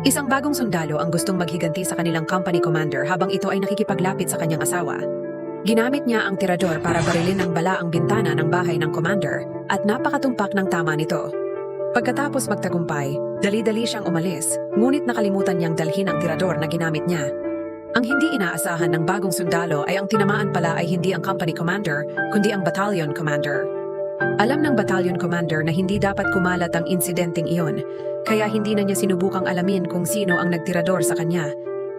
Isang bagong sundalo ang gustong maghiganti sa kanilang company commander habang ito ay nakikipaglapit sa kanyang asawa. Ginamit niya ang tirador para barilin ng bala ang bintana ng bahay ng commander at napakatumpak ng tama nito. Pagkatapos magtagumpay, dali-dali siyang umalis, ngunit nakalimutan niyang dalhin ang tirador na ginamit niya. Ang hindi inaasahan ng bagong sundalo ay ang tinamaan pala ay hindi ang company commander, kundi ang battalion commander. Alam ng battalion commander na hindi dapat kumalat ang insidenteng iyon, kaya hindi na niya sinubukang alamin kung sino ang nagtirador sa kanya.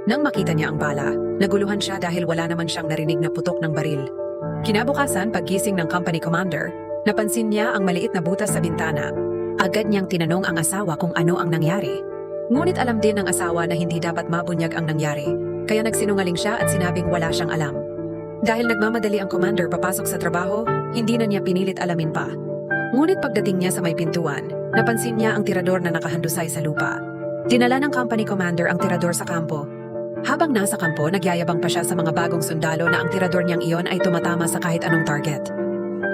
Nang makita niya ang bala, naguluhan siya dahil wala naman siyang narinig na putok ng baril. Kinabukasan, paggising ng company commander, napansin niya ang maliit na butas sa bintana. Agad niyang tinanong ang asawa kung ano ang nangyari. Ngunit alam din ng asawa na hindi dapat mabunyag ang nangyari, kaya nagsinungaling siya at sinabing wala siyang alam. Dahil nagmamadali ang commander papasok sa trabaho, hindi na niya pinilit alamin pa. Ngunit pagdating niya sa may pintuan, napansin niya ang tirador na nakahandusay sa lupa. Dinala ng company commander ang tirador sa kampo. Habang nasa kampo, nagyayabang pa siya sa mga bagong sundalo na ang tirador niyang iyon ay tumatama sa kahit anong target.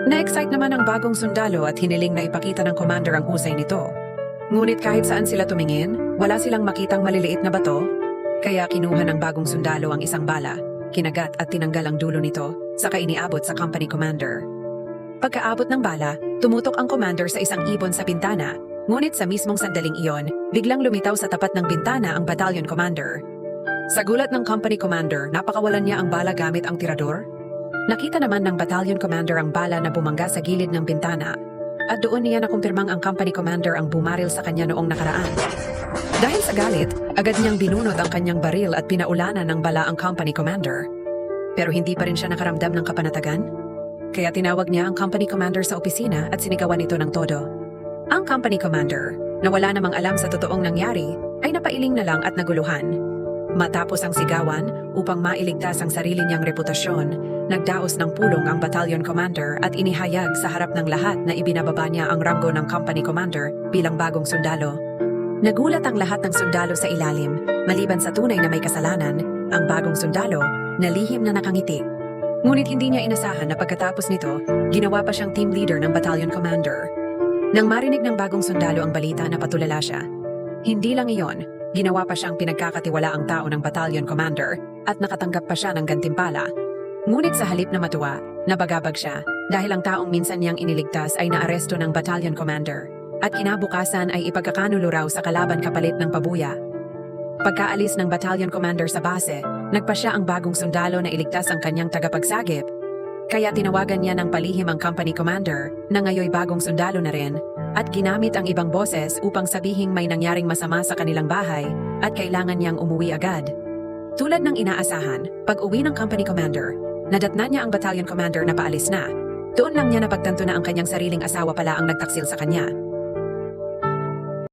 Na-excite naman ang bagong sundalo at hiniling na ipakita ng commander ang husay nito. Ngunit kahit saan sila tumingin, wala silang makitang maliliit na bato, kaya kinuha ng bagong sundalo ang isang bala, kinagat at tinanggal ang dulo nito, saka iniabot sa company commander. Pagkaabot ng bala, tumutok ang commander sa isang ibon sa bintana, ngunit sa mismong sandaling iyon, biglang lumitaw sa tapat ng bintana ang battalion commander. Sa gulat ng company commander, napakawalan niya ang bala gamit ang tirador. Nakita naman ng battalion commander ang bala na bumangga sa gilid ng bintana, at doon niya nakumpirmang ang company commander ang bumaril sa kanya noong nakaraan. Dahil sa galit, agad niyang binunot ang kanyang baril at pinaulanan ng bala ang company commander. Pero hindi pa rin siya nakaramdam ng kapanatagan. Kaya tinawag niya ang company commander sa opisina at sinigawan ito ng todo. Ang company commander, na wala namang alam sa totoong nangyari, ay napailing na lang at naguluhan. Matapos ang sigawan, upang mailigtas ang sarili niyang reputasyon, nagdaos ng pulong ang battalion commander at inihayag sa harap ng lahat na ibinababa niya ang ranggo ng company commander bilang bagong sundalo. Nagulat ang lahat ng sundalo sa ilalim, maliban sa tunay na may kasalanan, ang bagong sundalo, na lihim na nakangiti. Ngunit hindi niya inasahan na pagkatapos nito, ginawa pa siyang team leader ng battalion commander. Nang marinig ng bagong sundalo ang balita na patulala siya, hindi lang iyon, ginawa pa siyang pinagkakatiwala ang tao ng battalion commander at nakatanggap pa siya ng gantimpala. Ngunit sa halip na matuwa, nabagabag siya dahil ang taong minsan niyang iniligtas ay naaresto ng battalion commander at kinabukasan ay ipagkakanulo raw sa kalaban kapalit ng pabuya. Pagkaalis ng battalion commander sa base, nagpa siya ang bagong sundalo na iligtas ang kanyang tagapagsagip. Kaya tinawagan niya ng palihim ang company commander na ngayoy bagong sundalo na rin at ginamit ang ibang boses upang sabihing may nangyaring masama sa kanilang bahay at kailangan niyang umuwi agad. Tulad ng inaasahan, pag uwi ng company commander, nadatna niya ang battalion commander na paalis na. Doon lang niya napagtanto na ang kanyang sariling asawa pala ang nagtaksil sa kanya